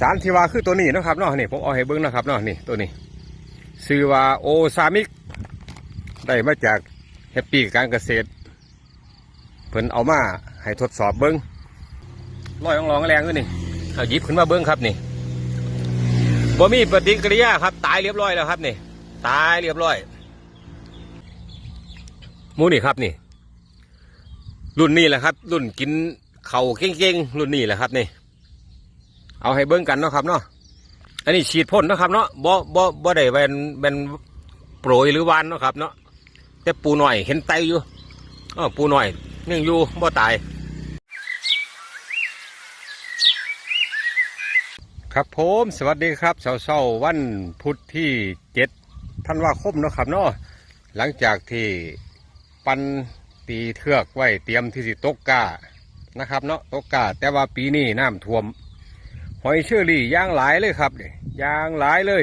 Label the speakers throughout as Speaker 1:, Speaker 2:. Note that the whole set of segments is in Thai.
Speaker 1: สารที่ว่าคือตัวนี้นะครับเนาะนี่ผมเอาให้เบิ้งนะครับเนาะนี่ตัวนี้ชื่อว่าโอซามิก ได้มาจากแฮปปี้การเกษตรเพิ่นเอามาให้ทดสอบเบิ้งลอยองลองแรงด้วยนี่เอาหยิบขึ้นมาเบิ้งครับนี่บ่มีปฏิกิริยาครับ ตายเรียบร้อยแล้วครับนี่ ตายเรียบร้อยมูนี่ครับนี่ รุ่นนี้แหละครับ รุ่นกินเข่าเก่งๆรุ่นนี้แหละครับนี่ เอาให้เบิ้งกันเนาะครับเนาะอันนี้ฉีดพ่นเนาะครับเนาะบ่บ่บ่ได้เป็นเป็นโปรยหรือวานเนาะครับเนาะแต่ปูหน่อยเห็นไตอยู่อ๋อปูหน่อยยังอยู่บ่ตาย ครับผมสวัสดีครับเช้าๆวันพุธที่เจ็ดธันวาคมเนาะครับเนาะหลังจากที่ปันตีเทือกไว้เตรียมที่สิตกกานะครับเนาะตกกาแต่ว่าปีนี้น้ำท่วม หอยเชอรี่ย่างหลายเลยครับเนี่ยย่างหลายเลย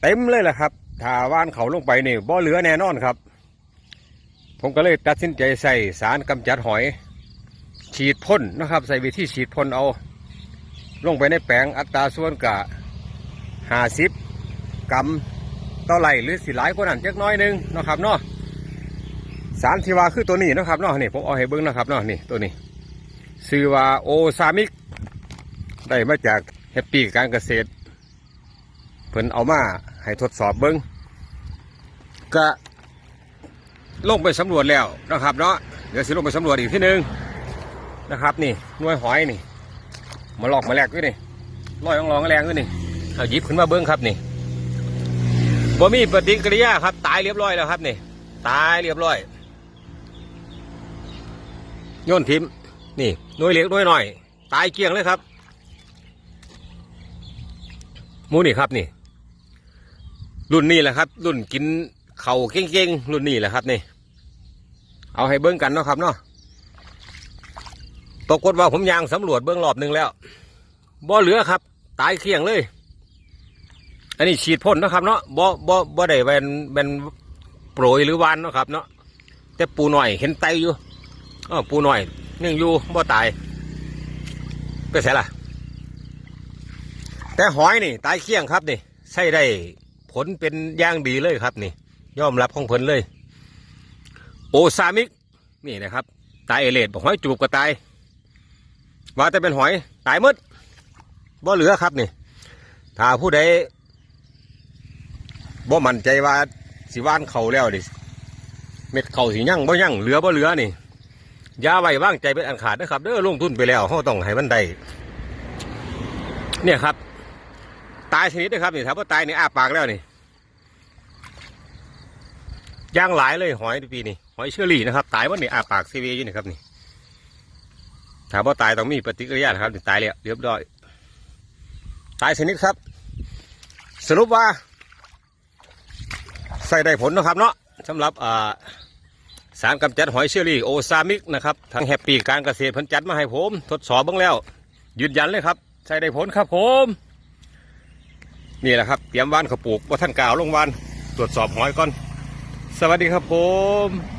Speaker 1: เต็มเลยแหละครับถ้าว่านเขาลงไปนี่บ่เหลือแน่นอนครับ ผมก็เลยตัดสินใจใส่สารกำจัดหอย ฉีดพ่นนะครับ ใส่วิธีฉีดพ่นเอา ลงไปในแปลงอัตราส่วนกะห้าสิบกรัมต่อไหลหรือสิหลายกว่านั้นจักน้อยนึงนะครับเนาะสารที่ว่าคือตัวนี้นะครับเนาะนี่ผมเอาให้เบิ้งนะครับเนาะนี่ตัวนี้ชื่อว่าโอซามิก ได้มาจากแฮปปี้การเกษตร เพิ่นเอามาให้ทดสอบเบิ้งก็ลงไปสำรวจแล้วนะครับเนาะเดี๋ยวสิลงไปสำรวจอีกที่หนึ่งนะครับนี่นวยหอยนี่ มาลอกมาแลกด้วยนี่ลอยองลองแรงด้วยนี่เอาหยิบขึ้นมาเบิ้งครับนี่บ่มีปฏิกิริยาครับ ตายเรียบร้อยแล้วครับนี่ตายเรียบร้อยโยนทิมนี่นวยเล็กนวยหน่อย ตายเกลี้ยงเลยครับ มูนี่ครับนี่ รุ่นนี้แหละครับ รุ่นกินเข่าเก่งๆรุ่นนี้แหละครับนี่ เอาให้เบิ้งกันเนาะครับเนาะปรากฏว่าผมยางสำรวจเบื้องรอบหนึ่งแล้วบ่เหลือครับ ตายเคียงเลย อันนี้ฉีดพ่นนะครับเนาะบ่บ่บ่ได้เป็นเป็นโปรยหรือวานเนาะครับ เนาะแต่ปูหน่อยเห็นไตอยู่อ๋อปูหน่อยยังอยู่บ่ตายไปเสียล่ะ แต่หอยนี่ ตายเคียงครับนี่ใช่ได้ผลเป็นย่างดีเลยครับนี่ยอมรับของผลเลย โอซามิกนี่นะครับ ตายเอเลดบอกหอยจูบก็ตาย ว่าแต่เป็นหอย ตายมดบ่เหลือครับนี่ถ้าผู้ใดบ่มั่นใจว่าสิว่านเขาแล้วดิเม็ดเขาสิยั่งบ่ยั่งเหลือบ่เหลือนี่ยาไว้วางใจเป็นอันขาดนะครับเด้อลงทุนไปแล้วเขาต้องให้มันได้เนี่ยครับ ตายชนิดนะครับนี่ถ้าว่าตายนี่อ้าปากแล้วนี่ย่างหลายเลยหอยปีนี่หอยเชอรี่นะครับตายวันนี่อ้าปากซีวีอยู่นี่ครับนี่ถ้าว่าตายต้องมีปฏิกิริยานะครับนี่ตายแล้วเรียบร้อย ตายชนิดครับ สรุปว่า ใส่ได้ผลนะครับ เนาะสำหรับอ่าสารกำจัดหอยเชอรี่โอซามิกนะครับทางแฮปปี้การเกษตรเพิ่นจัดมาให้ผม ทดสอบบ้างแล้ว ยืนยันเลยครับใส่ได้ผลครับผม นี่แหละครับเตรียมวานเขาปลูกว่าท่านกล่าวลงวานตรวจสอบหอยก่อน สวัสดีครับผม